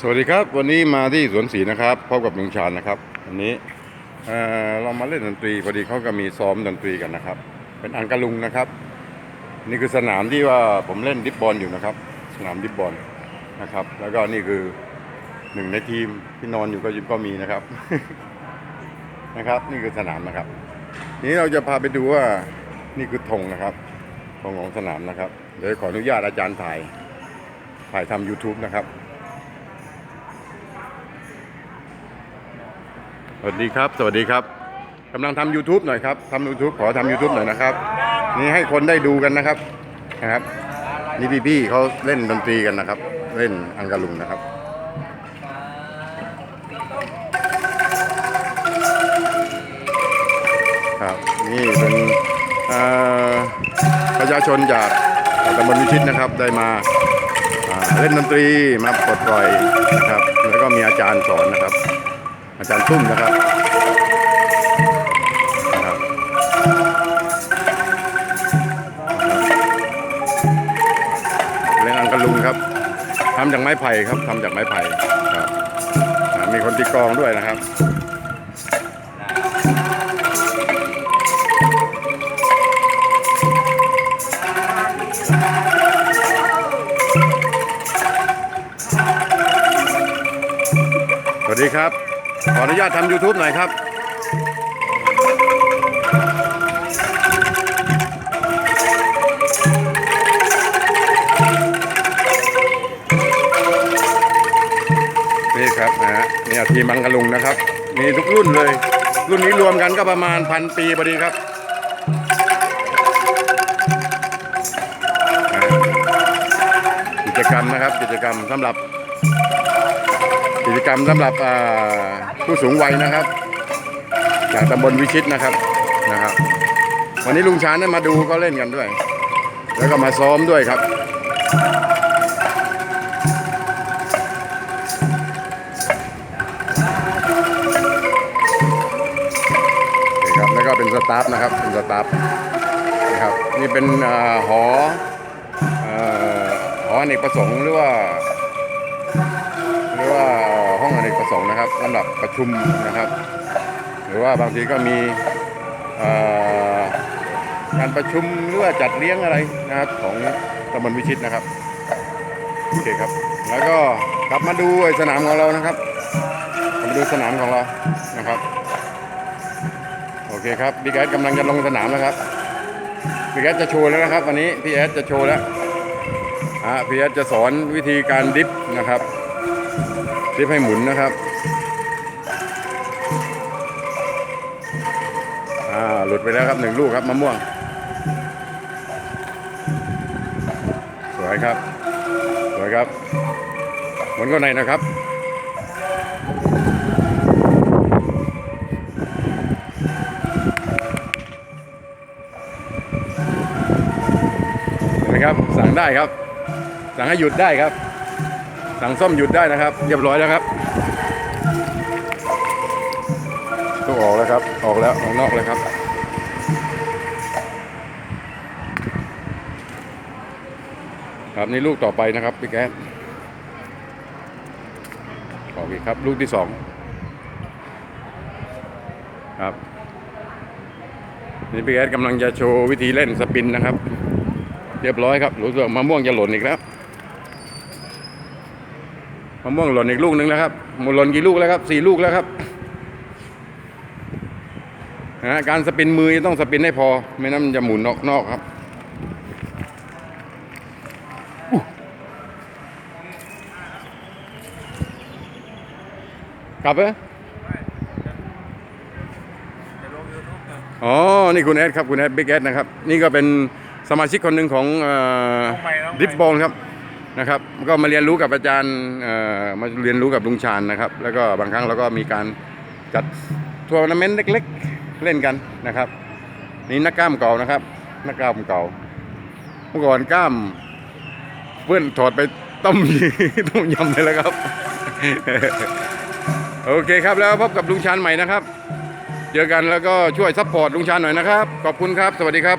สวัสดีครับวันนี้มาที่สวนศรีนะครับพบกับลุงชาญนะครับวันนี้เออเรามาเล่นดนตรีพอดีเขาก็มีซ้อมดนตรีกันนะครับ เป็นอังกะลุงนะครับ นี่คือสนามที่ว่าผมเล่นดิฟบอลอยู่นะครับ สนามดิฟบอลนะครับ แล้วก็นี่คือหนึ่งในทีมที่นอนอยู่ก็ยู่ก็มีนะครับนะครับ นี่คือสนามนะครับ นี้เราจะพาไปดูว่านี่คือธงนะครับธงของสนามนะครับ เดี๋ยวขออนุญาตอาจารย์ถ่ายถ่ายทำ YouTube นะครับ วัสดีครับ สวัสดีครับกำลังทำ YouTube หน่อยครับทำ YouTube ขอทำ YouTube หน่อยนะครับ นี่ให้คนได้ดูกันนะครับนะครับ นี่พี่ๆเขาเล่นดนตรีกันนะครับ เล่นอังกะลุงนะครับครับนี่เป็นประชาชนจากตำบลวิชิตนะครับได้มาาเล่นดนตรีมาปลดปล่อยนะครับ แล้วก็มีอาจารย์สอนนะครับ อาจารย์ตุ้มนะครับนะครับเล่นอังกะลุงครับทำจากไม้ไผ่ครับทำจากไม้ไผ่ครับมีคนตีกองด้วยนะครับสวัสดีครับ ขออนุญาตทำ YouTube หน่อยครับ นี่ครับนะฮะนี่ทีมังกะลุงนะครับ มีทุกรุ่นเลย รุ่นนี้รวมกันก็ประมาณพันปีพอดีครับกิจกรรมนะครับกิจกรรมสำหรับ กิจกรรมสำหรับผู้สูงวัยนะครับ จากตำบลวิชิตนะครับนะครับ วันนี้ลุงชานได้มาดูก็เล่นกันด้วย แล้วก็มาซ้อมด้วยครับครับแล้วก็เป็นสตาฟนะครับเป็นสตาฟนะครับนี่เป็นอหอเอ่อหออเนกประสงค์หรือว่า สงค์นะครับสำหรับประชุมนะครับ หรือว่าบางทีก็มีเอ่องานประชุมหรือว่าจัดเลี้ยงอะไรนะครับของตำบลวิชิตนะครับโอเคครับ แล้วก็กลับมาดูสนามของเรานะครับกลับมาดูสนามของเรานะครับโอเคครับพี่แอดกำลังจะลงสนามแล้วครับพี่แอดจะโชว์แล้วนะครับ วันนี้พี่แอดจะโชว์แล้วอะพี่แอดจะสอนวิธีการดิฟนะครับ ดิฟให้หมุนนะครับอ่าหลุดไปแล้วครับหนึ่งลูกครับมะม่วง สวยครับ สวยครับหมุนเข้าในนะครับเห็นไหมครับสั่งได้ครับ สั่งให้หยุดได้ครับ สั่งส้มหยุดได้นะครับ เรียบร้อยแล้วครับลูกออกแล้วครับ ออกแล้วออกนอกเลยครับครับนี่ลูกต่อไปนะครับพี่แก๊สออกอีกครับ ลูกที่สองครับนี่พี่แก๊สกำลังจะโชว์วิธีเล่นสปินนะครับ เรียบร้อยครับรู้สึกมะม่วงจะหล่นอีกแล้ว มะม่วงหล่นอีกลูกหนึ่งแล้วครับหมดหล่นกี่ลูกแล้วครับสี่ลูกแล้วครับนะฮะการสปินมือต้องสปินให้พอ ไม่นั้นมันจะหมุนออกนอกครับอู้กลับไหมอ๋อ นี่คุณแอดครับ คุณแอดบิ๊กแอดนะครับ นี่ก็เป็นสมาชิกคนหนึ่งของเอ่อน้องใหม่น้องใหม่ดิฟบอลครับ นะครับก็มาเรียนรู้กับอาจารย์มาเรียนรู้กับลุงชาญนะครับ แล้วก็บางครั้งเราก็มีการจัดทัวร์นาเมนต์เล็ก ๆ เล่นกันนะครับ นี่นักกล้ามเก่านะครับ นักกล้ามเก่า เมื่อก่อนกล้าม เพื่อนถอดไปต้มต้มยำเลยแล้วครับ โอเคครับแล้วพบกับลุงชาญใหม่นะครับ เจอกันแล้วก็ช่วยซัพพอร์ตลุงชาญหน่อยนะครับ ขอบคุณครับ สวัสดีครับ